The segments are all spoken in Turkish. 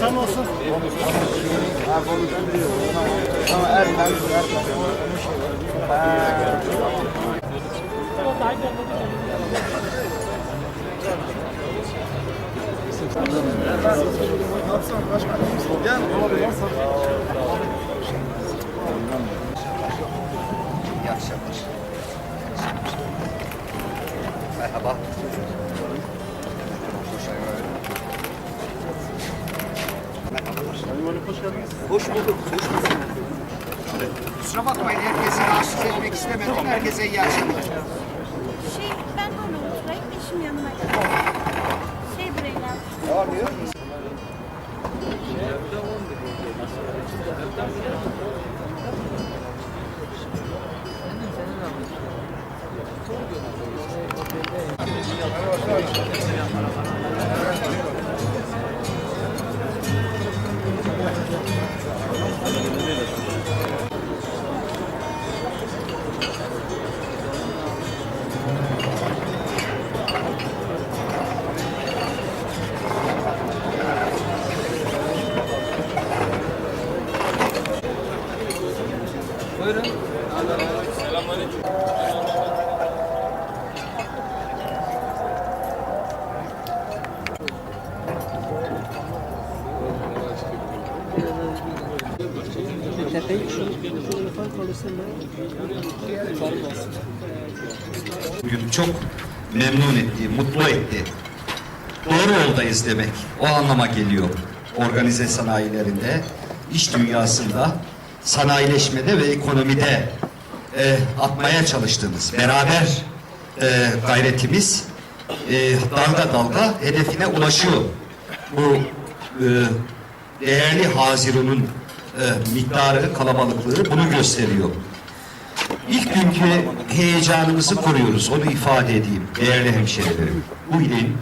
Sen olsun. Ama Erkan. Gel. İyi akşamlar. Merhaba. Hoş bulduk. Hoş bulduk. Kusura bakmayın herkesi rahatsız etmek istemedim. Herkese iyi akşamlar. Şey, ben onu oturayım, eşim yanıma gelsin. Şey buraya gelsin. Ne var diyor? bugün çok memnun etti, mutlu etti. Doğru yoldayız demek. O anlama geliyor. Organize sanayilerinde, iş dünyasında, sanayileşmede ve ekonomide e, atmaya çalıştığımız beraber e, gayretimiz e, dalga dalga hedefine ulaşıyor. Bu e, değerli Haziran'ın e, miktarı, kalabalıklığı bunu gösteriyor. İlk günkü heyecanımızı koruyoruz. Onu ifade edeyim değerli hemşehrilerim. Bu ilin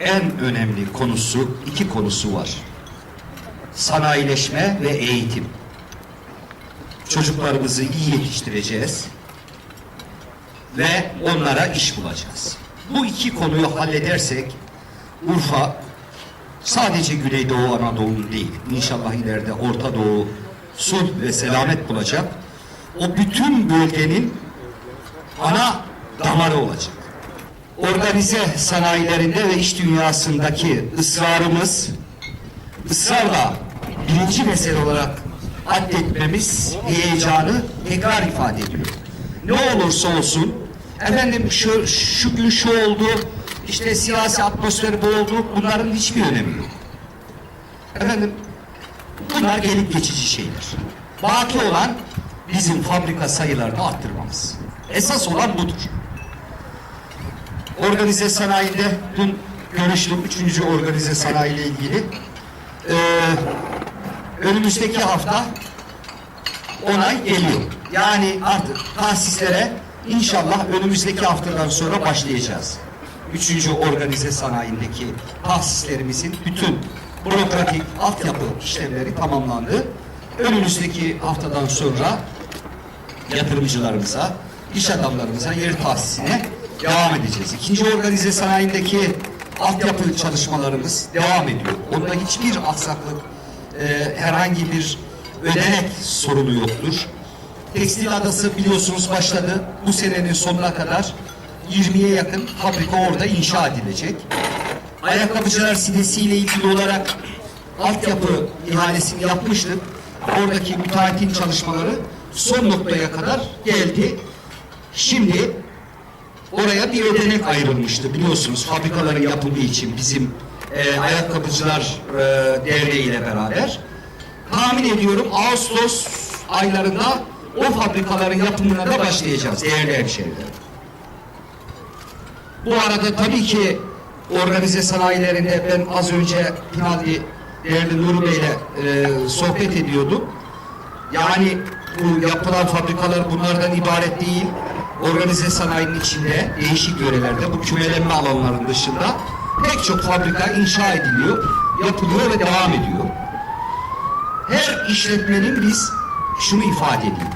en önemli konusu, iki konusu var. Sanayileşme ve eğitim. Çocuklarımızı iyi yetiştireceğiz ve onlara iş bulacağız. Bu iki konuyu halledersek Urfa sadece Güneydoğu Anadolu'nun değil, inşallah ileride Orta Doğu sulh ve selamet bulacak. O bütün bölgenin ana damarı olacak. Organize sanayilerinde ve iş dünyasındaki ısrarımız, ısrarla birinci mesele olarak addetmemiz heyecanı tekrar ifade ediyor. Ne olursa olsun, efendim şu, şu gün şu oldu, işte siyasi atmosfer bu oldu, bunların hiçbir önemi yok. Efendim, bunlar gelip geçici şeyler. Baki olan bizim fabrika sayılarını arttırmamız. Esas olan budur. Organize sanayide dün görüştüm üçüncü organize sanayi ile ilgili. Ee, önümüzdeki hafta onay geliyor. Yani artık tasislere inşallah önümüzdeki haftadan sonra başlayacağız. Üçüncü organize sanayindeki tahsislerimizin bütün bürokratik altyapı işlemleri tamamlandı. Önümüzdeki haftadan sonra yatırımcılarımıza, iş adamlarımıza yer tahsisine devam edeceğiz. İkinci organize sanayindeki altyapı çalışmalarımız devam ediyor. Onda hiçbir aksaklık, e, herhangi bir ödenek sorunu yoktur. Tekstil adası biliyorsunuz başladı. Bu senenin sonuna kadar 20'ye yakın fabrika orada inşa edilecek. Ayakkabıcılar Sidesi ile ilgili olarak altyapı ihalesini yapmıştık. Oradaki müteahhitin çalışmaları son noktaya kadar geldi. Şimdi oraya bir ödenek ayrılmıştı biliyorsunuz fabrikaların yapımı için bizim e, ayakkabıcılar e, derneği ile beraber. Tahmin ediyorum Ağustos aylarında o fabrikaların yapımına da başlayacağız değerli hemşehrilerim. Bu arada tabii ki organize sanayilerinde ben az önce Pinaldi değerli Nuri Bey'le e, sohbet ediyorduk. Yani bu yapılan fabrikalar bunlardan ibaret değil. Organize sanayinin içinde değişik yörelerde bu kümelenme alanların dışında pek çok fabrika inşa ediliyor, yapılıyor ve devam ediyor. Her işletmenin biz şunu ifade edeyim.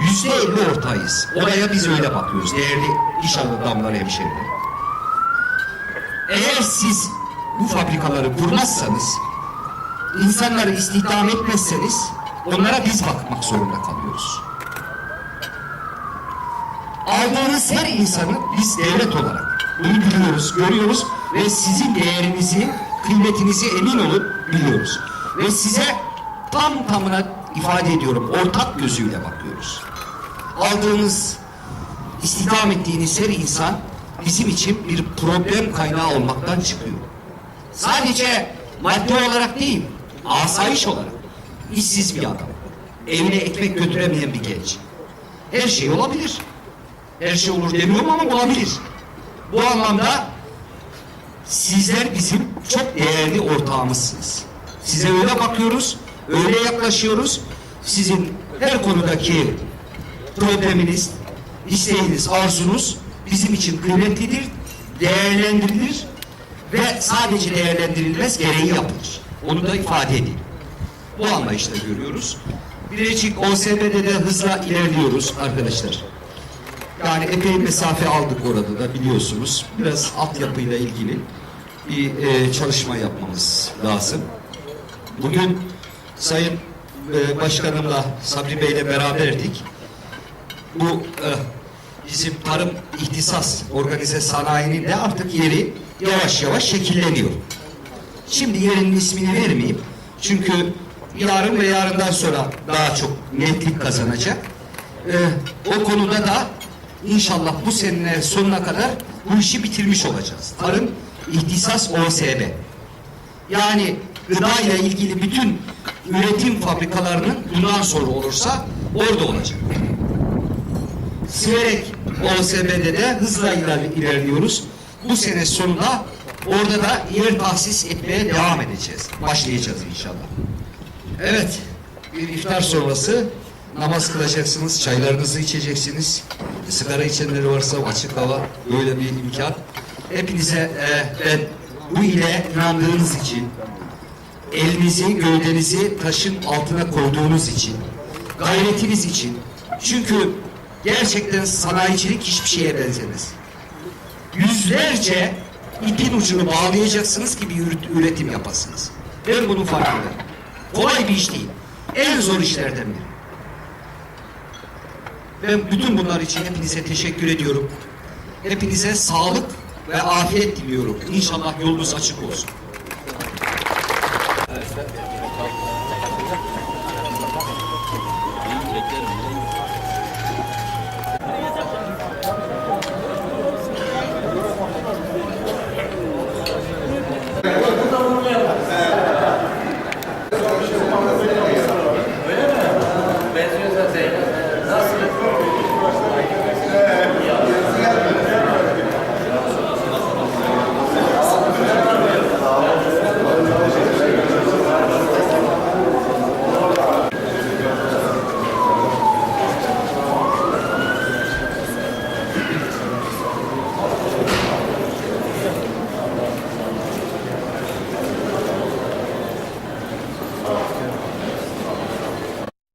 Yüzde elli ortayız. Oraya biz öyle bakıyoruz değerli iş adamları hemşehrileri. Eğer siz bu fabrikaları kurmazsanız, insanları istihdam etmezseniz onlara biz bakmak zorunda kalıyoruz. Aldığınız her insanı biz devlet olarak bunu biliyoruz, görüyoruz ve sizin değerinizi, kıymetinizi emin olun biliyoruz. Ve size tam tamına ifade ediyorum, ortak gözüyle bakıyoruz. Aldığınız, istihdam ettiğiniz her insan bizim için bir problem kaynağı olmaktan çıkıyor. Sadece madde olarak değil, asayiş olarak. işsiz bir adam, evine ekmek götüremeyen bir genç. Her şey olabilir. Her şey olur demiyorum ama olabilir. Bu anlamda sizler bizim çok değerli ortağımızsınız. Size öyle bakıyoruz, öyle yaklaşıyoruz. Sizin her konudaki probleminiz, isteğiniz, arzunuz bizim için kıymetlidir, değerlendirilir ve sadece değerlendirilmez, gereği yapılır. Onu da ifade edeyim. Bu anlayışla görüyoruz. Birecik OSB'de de hızla ilerliyoruz arkadaşlar. Yani epey mesafe aldık orada da biliyorsunuz. Biraz altyapıyla ilgili bir e, çalışma yapmamız lazım. Bugün Sayın e, Başkanımla Sabri Bey'le beraberdik. Bu e, bizim tarım ihtisas organize sanayinin de artık yeri yavaş yavaş şekilleniyor. Şimdi yerinin ismini vermeyeyim. Çünkü yarın ve yarından sonra daha çok netlik kazanacak. Ee, o konuda da inşallah bu senenin sonuna kadar bu işi bitirmiş olacağız. Tarım İhtisas OSB. Yani gıda ile ilgili bütün üretim fabrikalarının bundan sonra olursa orada olacak. Siverek OSB'de de hızla iler- ilerliyoruz. Bu sene sonunda orada da yer tahsis etmeye devam edeceğiz. Başlayacağız inşallah. Evet, bir iftar sonrası namaz kılacaksınız, çaylarınızı içeceksiniz. Sigara içenleri varsa açık hava böyle bir imkan. Hepinize e, ben bu ile inandığınız için, elinizi, gövdenizi taşın altına koyduğunuz için, gayretiniz için. Çünkü gerçekten sanayicilik hiçbir şeye benzemez. Yüzlerce ipin ucunu bağlayacaksınız ki bir üret- üretim yapasınız. Ben bunun farkındayım. Kolay bir iş değil. En zor işlerden biri. Ben bütün bunlar için hepinize teşekkür ediyorum. Hepinize sağlık ve afiyet diliyorum. İnşallah yolunuz açık olsun.